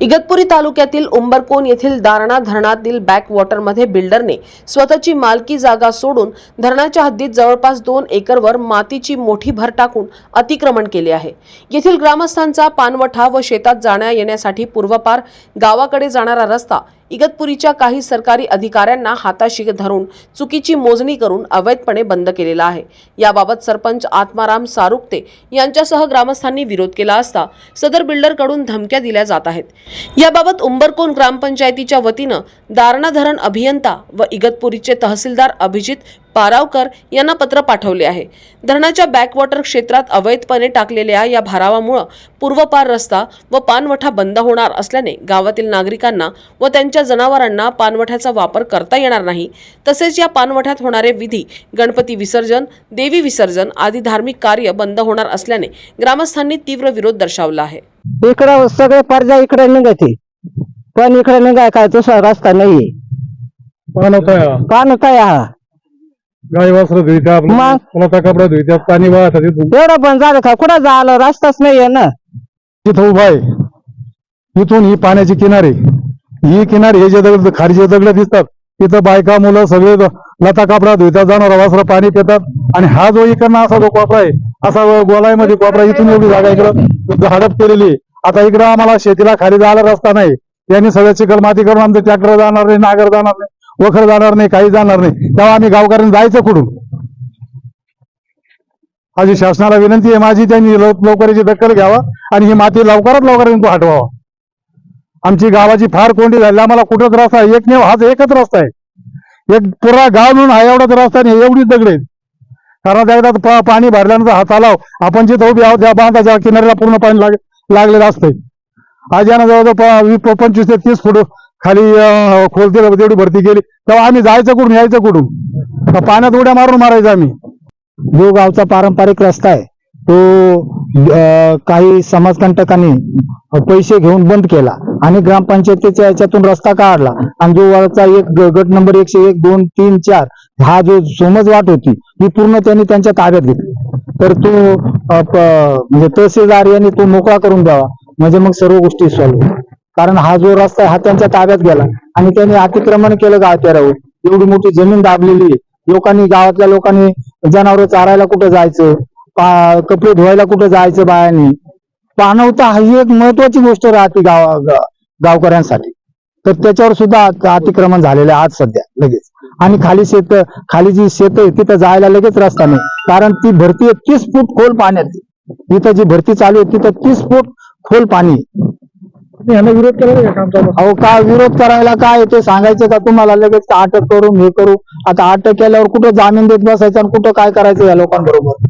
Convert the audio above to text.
इगतपुरी तालुक्यातील उंबरकोन येथील दारणा धरणातील बॅकवॉटरमध्ये बिल्डरने स्वतःची मालकी जागा सोडून धरणाच्या हद्दीत जवळपास दोन एकरवर मातीची मोठी भर टाकून अतिक्रमण केले आहे. येथील ग्रामस्थांचा पानवठा व शेतात जाण्या येण्यासाठी पूर्वपार गावाकडे जाणारा रस्ता इगतपुरीच्या काही सरकारी अधिकाऱ्यांना हाताशी धरून चुकीची मोजणी करून अवैधपणे बंद केलेला आहे. याबाबत सरपंच आत्माराम सारुक्ते यांच्यासह ग्रामस्थांनी विरोध केला असता सदर बिल्डरकडून धमक्या दिल्या जात आहेत. याबाबत उंबरकोन ग्रामपंचायतीच्या वतीनं दारणा धरण अभियंता व इगतपुरीचे तहसीलदार अभिजित पारावकर यांना पत्र पाठवले आहे. धरणाच्या बॅकवॉटर क्षेत्रात अवैधपणे टाकलेल्या या भारावामुळं पूर्वपार रस्ता व पानवठा बंद होणार असल्याने गावातील नागरिकांना व त्यांच्या जनावरांना पानवठ्याचा वापर करता येणार नाही. तसेच या पानवठ्यात होणारे विधी गणपती विसर्जन देवी विसर्जन आदी धार्मिक कार्य बंद होणार असल्याने ग्रामस्थांनी तीव्र विरोध दर्शवला आहे. इकडं सगळे पर्जा इकडे निघते पण इकडे निघाय काय तसा रस्ता पान काय हा. गाय वासर धुईत्या मग? कोणाचा कपडा धुईत्या पाणी वाहत एवढं पण झालं का? कुठं झालं? रस्ताच नाहीये ना. तिथं उभा आहे. इथून ही पाण्याची किनारे. ही किनारे हे जे दगड खारीचे दगड दिसतात तिथं बायका मुलं सगळे लता कापडा धुईतात जाणार वासर पाणी पितात. आणि हा जो इकडनं असा जो कोपरा आहे असा गोलाईमध्ये कोपरा इथून एवढी जागा इकडं हडप केलेली आहे. आता इकडं आम्हाला शेतीला खाली जायला रस्ता नाही. यांनी सगळं चिखल माती करून आमचे ट्रॅक्टर जाणार नाही नागर जाणार नाही. वखर जाणार नाही काही जाणार नाही. तेव्हा आम्ही गावकऱ्यांनी जायचं कुठून? माझी शासनाला विनंती आहे माझी त्यांनी लव- लवकर दखल घ्यावा आणि ही माती लवकरात लवकर तो हटवावा. आमची गावाची फार कोंडी झाली आम्हाला कुठंच रस्ता आहे. एकमेव हाच एकच रस्ता आहे. एक पुरा गाव म्हणून हा एवढाच रस्ता नाही एवढीच दगड कारण एकदा पाणी भरल्यानंतर हा तलाव आपण जिथं उभी आहोत त्या बांधाच्या किनाऱ्याला पूर्ण पाणी लाग लागलेलं असतंय. आज यानं जवळजवळ पंचवीस ते तीस फूट खाली अं, खोलते तेवढी भरती केली. तेव्हा आम्ही जायचं कुठून यायचं कुठून? पाण्यात उड्या मारून मारायचं आम्ही. जो गावचा पारंपरिक रस्ता आहे तो काही समाजकंटकांनी पैसे घेऊन बंद केला आणि ग्रामपंचायतीच्या याच्यातून रस्ता काढला. आणि जो वरचा एक गट नंबर एकशे एक दोन तीन चार हा जो सोमज वाट होती ती पूर्ण त्यांनी त्यांच्या ताब्यात घेतली. तर तो म्हणजे तहसीलदार यांनी तो मोकळा करून द्यावा. म्हणजे मग सर्व गोष्टी सॉल्व्ह कारण हा जो रस्ता आहे हा त्यांच्या ताब्यात गेला. आणि त्यांनी अतिक्रमण केलं गावत्यारावर एवढी मोठी जमीन दाबलेली आहे. लोकांनी गावातल्या लोकांनी जनावर चारायला कुठं जायचं? कपडे धुवायला कुठं जायचं बायांनी? पाणवता ही एक महत्वाची गोष्ट राहते गाव गावकऱ्यांसाठी. तर त्याच्यावर सुद्धा अतिक्रमण झालेलं आहे आज सध्या लगेच. आणि खाली शेत खाली जी शेत आहे तिथं जायला लगेच रस्ता नाही. कारण ती भरती आहे तीस फूट खोल पाण्यात तिथं जी भरती चालू आहे तिथं तीस फूट खोल पाणी आहे. विरोध केला का काम चालू अहो काय विरोध करायला? काय ते सांगायचं का तुम्हाला? लगेच अटक करू हे करू. आता अटक केल्यावर कुठं जामीन देत बसायचं आणि कुठं काय करायचं या लोकांबरोबर?